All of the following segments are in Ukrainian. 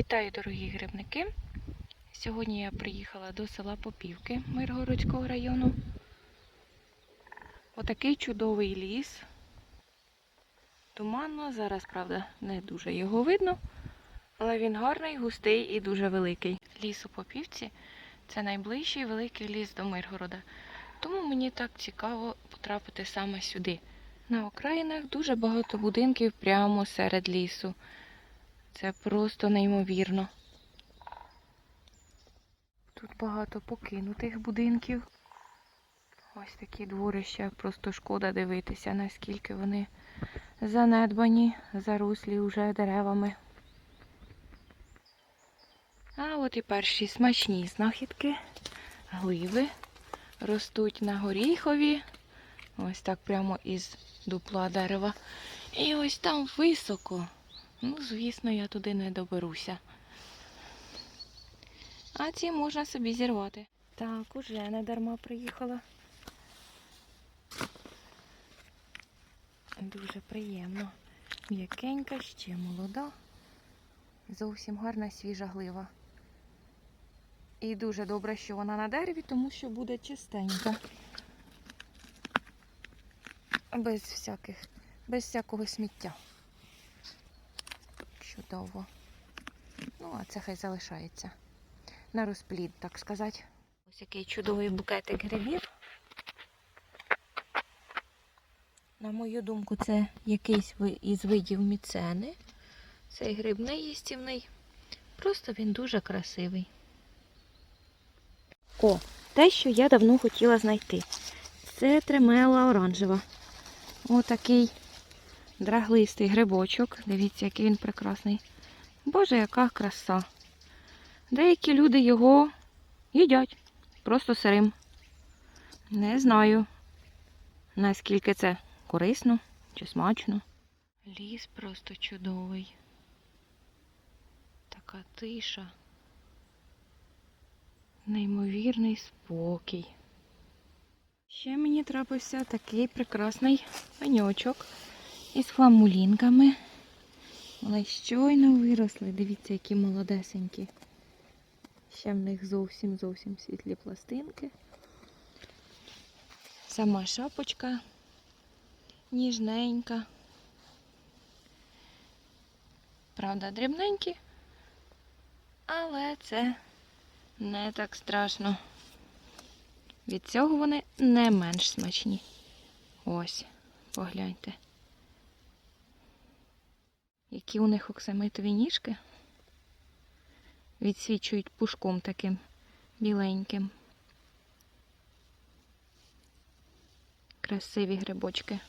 Вітаю, дорогі грибники! Сьогодні я приїхала до села Попівки Миргородського району. Отакий чудовий ліс. Туманно, зараз, правда, не дуже його видно, але він гарний, густий і дуже великий. Ліс у Попівці це найближчий великий ліс до Миргорода. Тому мені так цікаво потрапити саме сюди. На окраїнах дуже багато будинків прямо серед лісу. Це просто неймовірно. Тут багато покинутих будинків. Ось такі дворища. Просто шкода дивитися, наскільки вони занедбані, заруслі вже деревами. А от і перші смачні знахідки. Гливи ростуть на горіхові. Ось так прямо із дупла дерева. І ось там високо. Ну, звісно, я туди не доберуся. А ці можна собі зірвати. Так, уже не дарма приїхала. Дуже приємно. М'якенька, ще молода. Зовсім гарна свіжа глива. І дуже добре, що вона на дереві, тому що буде чистенька. Без всяких, без всякого сміття. Чудово. Ну, а це хай залишається. На розплід, так сказати. Ось який чудовий букетик грибів. На мою думку, це якийсь із видів міцени. Цей гриб не їстівний. Просто він дуже красивий. О, те, що я давно хотіла знайти. Це тремела оранжева. Отакий драглистий грибочок. Дивіться, який він прекрасний. Боже, яка краса. Деякі люди його їдять просто сирим. Не знаю, наскільки це корисно чи смачно. Ліс просто чудовий. Така тиша. Неймовірний спокій. Ще мені трапився такий прекрасний пеньочок із фламулінками. Вони щойно виросли. Дивіться, які молодесенькі. Ще в них зовсім зовсім світлі пластинки. Сама шапочка ніжненька. Правда, дрібненькі, але це не так страшно. Від цього вони не менш смачні. Ось, погляньте. Які у них оксамитові ніжки відсвічують пушком таким біленьким. Красиві грибочки.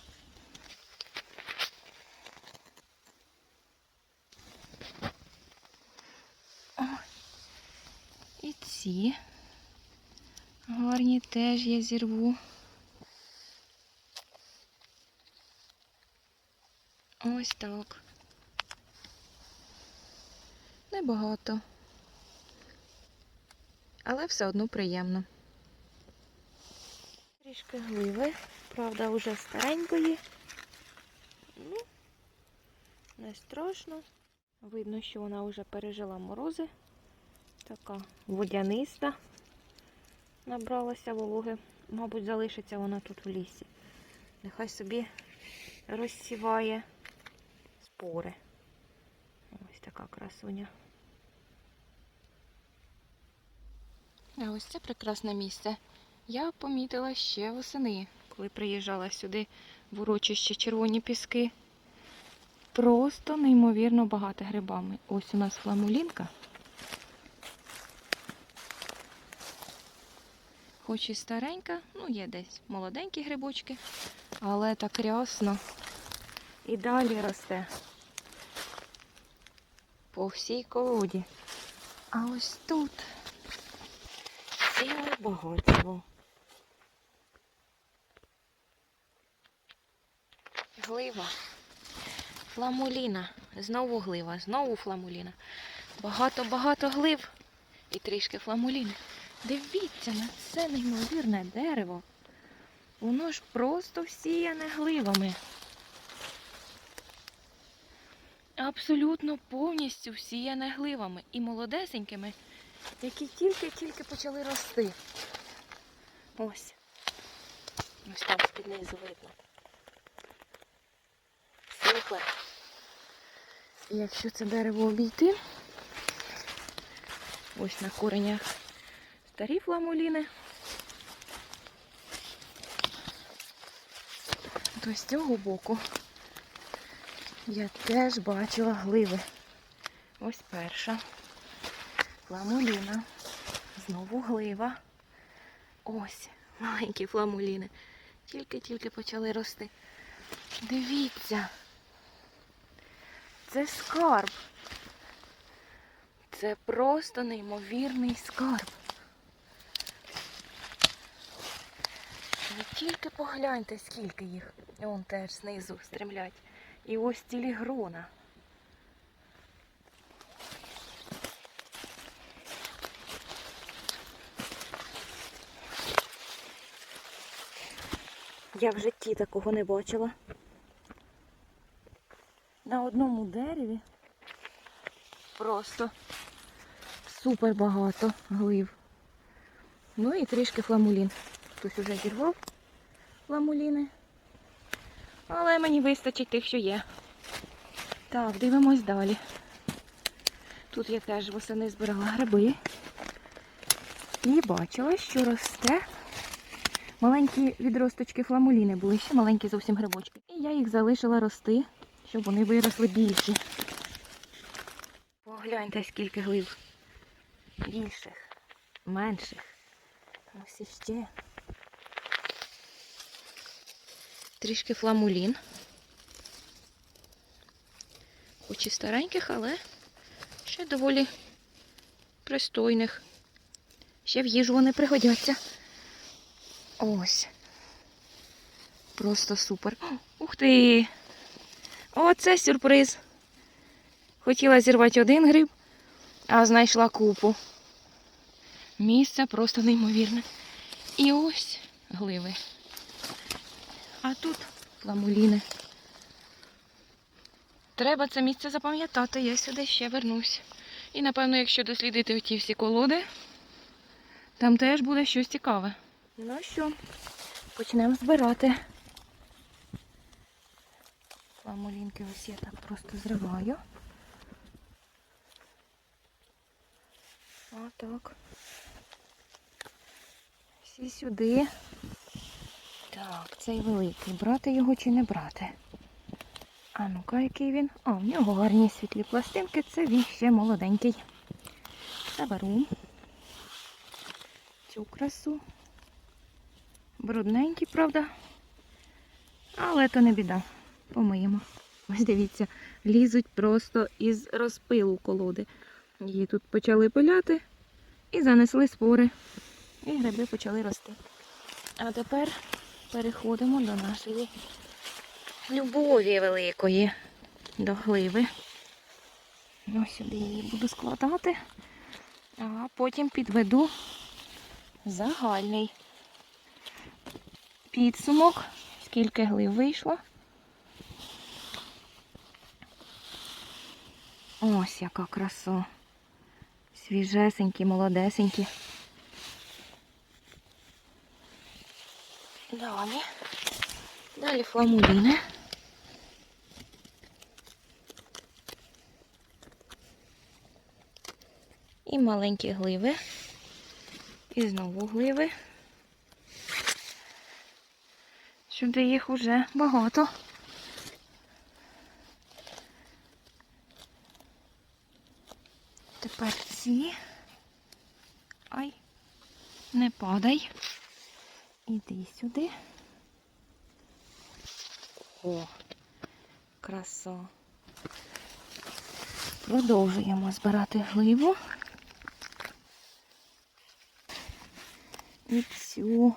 О, і ці гарні теж я зірву. Ось так. Небагато. Але все одно приємно. Трішки гливи, правда, вже старенької. Ну, не страшно. Видно, що вона вже пережила морози. Така водяниста. Набралася вологи. Мабуть, залишиться вона тут в лісі. Нехай собі розсіває спори. Ось така красуня. А ось це прекрасне місце. Я помітила ще восени, коли приїжджала сюди в урочище Червоні Піски. Просто неймовірно багато грибами. Ось у нас фламулінка. Хоч і старенька, ну є десь молоденькі грибочки, але так рясно і далі росте по всій колоді. А ось тут ціле багатство. Глива. Фламуліна. Знову глива, знову фламуліна. Багато-багато глив і трішки фламуліни. Дивіться на це неймовірне дерево. Воно ж просто всіяне гливами. абсолютно повністю всіяне гливами і молодесенькими, які тільки-тільки почали рости. Ось. Ось там з-під низу видно. Супер. І якщо це дерево обійти, ось на коренях старі фламуліни, то з цього боку я теж бачила гливи. Ось перша. Фламуліна. Знову глива. Ось маленькі фламуліни. Тільки-тільки почали рости. Дивіться. Це скарб. Це просто неймовірний скарб. Ви тільки погляньте, скільки їх. Вон теж знизу стремлять. І ось цілі грона. Я в житті такого не бачила. На одному дереві просто супер багато глив. Ну і трішки фламулін. Хтось уже зірвав фламуліни. Але мені вистачить тих, що є. Так, дивимось далі. Тут я теж восени збирала гриби. І бачила, що росте. Маленькі відросточки фламуліни були, ще маленькі зовсім грибочки. І я їх залишила рости, щоб вони виросли більші. Погляньте, скільки глиб. Більших, менших. Ось іще. Трішки фламулін. Хоч і стареньких, але ще доволі пристойних. Ще в їжу вони пригодяться. Ось. Просто супер. Ух ти! Оце сюрприз. Хотіла зірвати один гриб, а знайшла купу. Місце просто неймовірне. І ось гливи. А тут фламуліни. Треба це місце запам'ятати, я сюди ще вернусь. І напевно, якщо дослідити оті всі колоди, там теж буде щось цікаве. Ну що, почнемо збирати. Фламулінки ось я так просто зриваю. Отак. Всі сюди. Так, цей великий. Брати його чи не брати? А ну-ка, який він? О, в нього гарні світлі пластинки, це він ще молоденький. Заберу цю красу. Брудненький, правда? Але то не біда. Помиємо. Ось дивіться, лізуть просто із розпилу колоди. Її тут почали пиляти і занесли спори. І гриби почали рости. А тепер переходимо до нашої любові великої до гливи. Ось сюди її буду складати, а потім підведу загальний підсумок, скільки глив вийшло. Ось яка краса. Свіжесенькі, молодесенькі. Далі. Далі фламуліни. І маленькі гливи. І знову гливи. Сюди їх уже багато. Тепер ці. Ай, не падай. Іди сюди. О, краса. Продовжуємо збирати гливу. І цю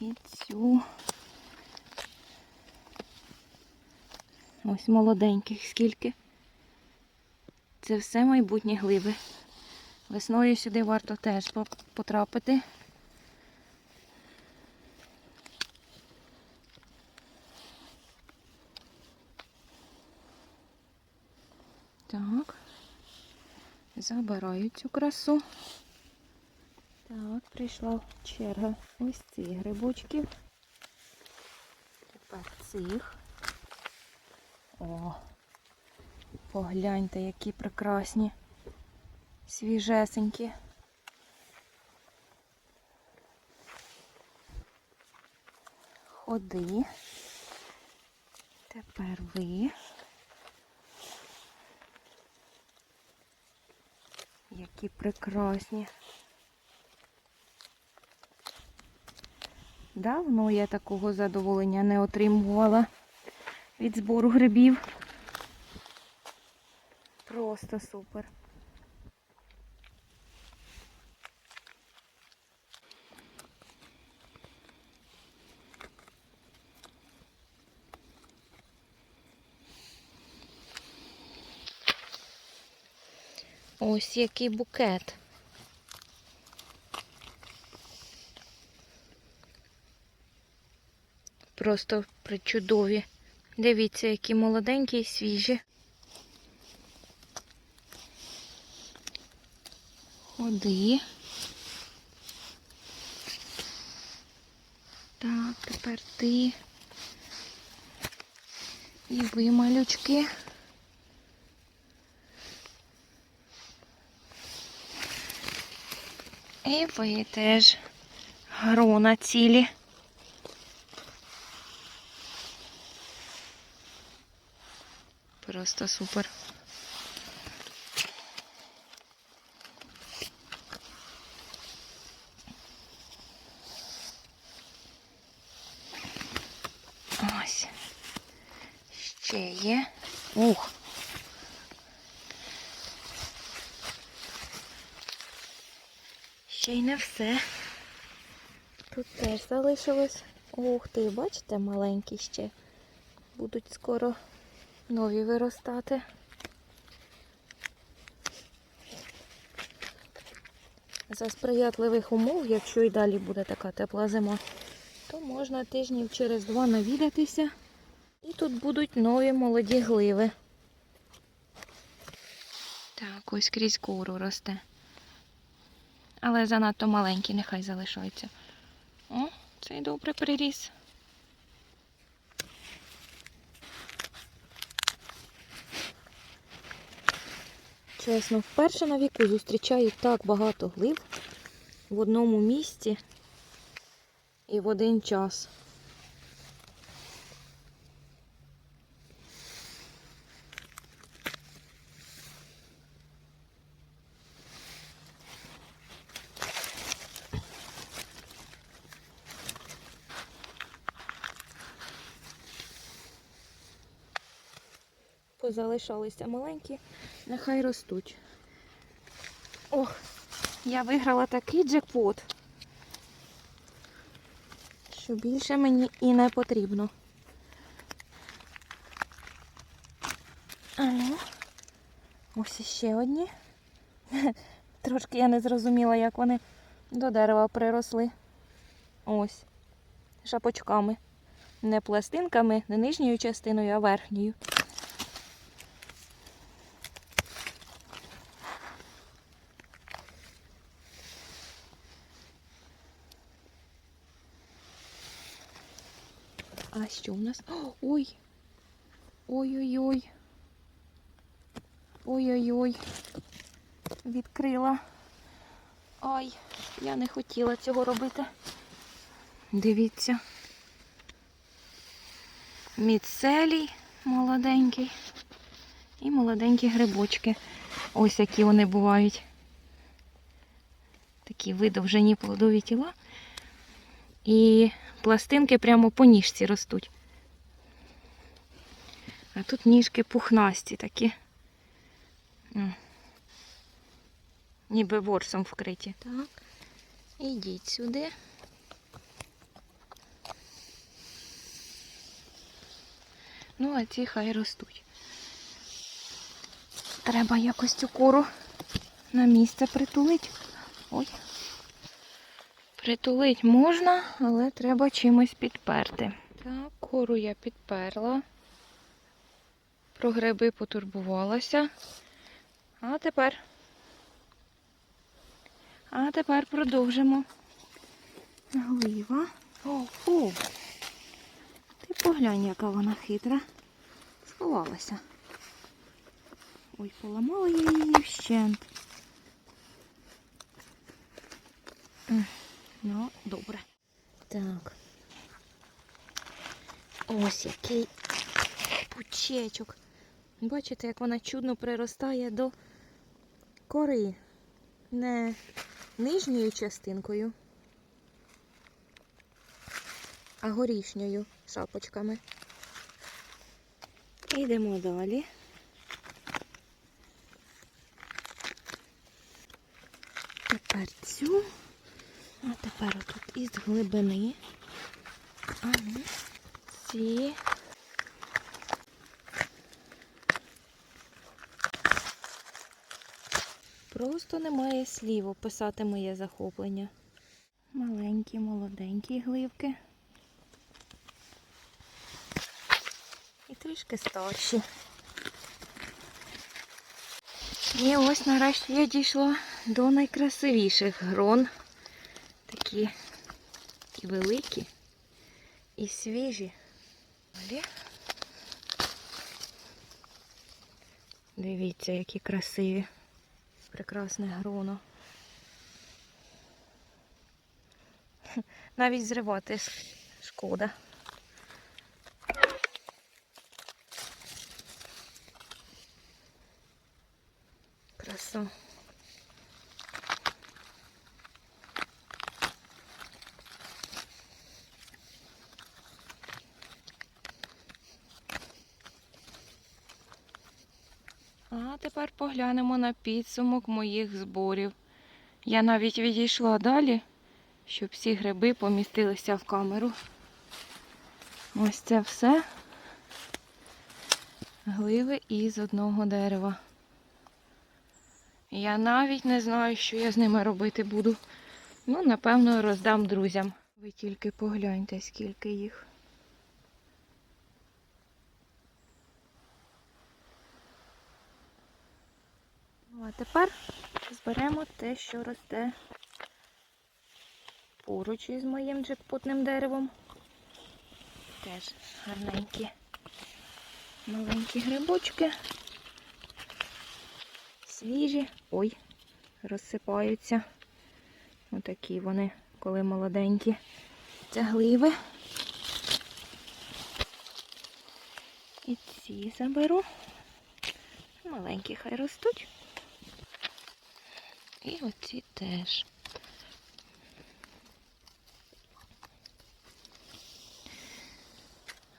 і цю. Ось молоденьких скільки. Це все майбутні глиби. Весною сюди варто теж потрапити. Так, забираю цю красу. Так, прийшла черга ось цих грибочків. Тепер цих. О, погляньте, які прекрасні, свіжесенькі. Ходи. Тепер ви. Які прекрасні. Давно я такого задоволення не отримувала від збору грибів. Просто супер. Ось який букет. Просто причудові. Дивіться, які молоденькі і свіжі. Ходи. Так, тепер ти. І ви, малючки. І ви теж грона цілі. Просто супер. Ось. Ще є. Ух. Ще й не все. Тут теж залишилось. Ух ти, бачите, маленькі ще. Будуть скоро нові виростати. За сприятливих умов, якщо і далі буде така тепла зима, то можна тижнів через два навідатися. І тут будуть нові молоді гливи. Так, ось крізь кору росте. Але занадто маленький, нехай залишається. О, цей добре приріс. Чесно, вперше на віку зустрічаю так багато глиб в одному місці і в один час. Позалишалися маленькі, нехай ростуть. Ох, я виграла такий джекпот, що більше мені і не потрібно. А ну, ось іще одні. Трошки я не зрозуміла, як вони до дерева приросли. Ось, шапочками. Не пластинками, не нижньою частиною, а верхньою. А що у нас? Ой! Ой-ой-ой. Ой-ой-ой. Відкрила. Ай, я не хотіла цього робити. Дивіться. Міцелій молоденький. І молоденькі грибочки. Ось які вони бувають. Такі видовжені плодові тіла. І пластинки прямо по ніжці ростуть. А тут ніжки пухнасті такі. Ніби ворсом вкриті. Так. Ідіть сюди. Ну, а ці хай ростуть. Треба якось цю кору на місце притулити. Ой. Притулить можна, але треба чимось підперти. Так, кору я підперла. Про гриби потурбувалася. А тепер А тепер продовжимо. Глива. О, фу. Ти поглянь, яка вона хитра. Сховалася. Ой, поламала я її вщент. Ну, добре. Так. Ось який пучечок. Бачите, як вона чудно приростає до кори. Не нижньою частинкою, а горішньою шапочками. Йдемо далі. Тепер цю, а тепер отут із глибини. А ну, ці. Просто немає слів описати моє захоплення. Маленькі, молоденькі гливки. І трішки старші. І ось нарешті я дійшла до найкрасивіших грон. Такі і великі, і свіжі. Дивіться, які красиві. Прекрасне гроно. Навіть зривати шкода. Краса. А тепер поглянемо на підсумок моїх зборів. Я навіть відійшла далі, щоб всі гриби помістилися в камеру. Ось це все гливи із одного дерева. Я навіть не знаю, що я з ними робити буду. Ну, напевно, роздам друзям. Ви тільки погляньте, скільки їх. А тепер зберемо те, що росте поруч із моїм джекпотним деревом. Теж гарненькі маленькі грибочки. Свіжі. Ой, розсипаються. Отакі вони, коли молоденькі. Це гливи. І ці заберу. Маленькі хай ростуть. І оці теж.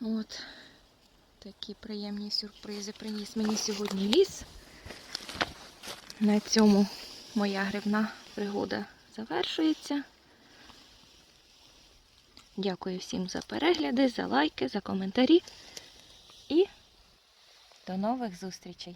От такі приємні сюрпризи приніс мені сьогодні ліс. На цьому моя грибна пригода завершується. Дякую всім за перегляди, за лайки, за коментарі і до нових зустрічей!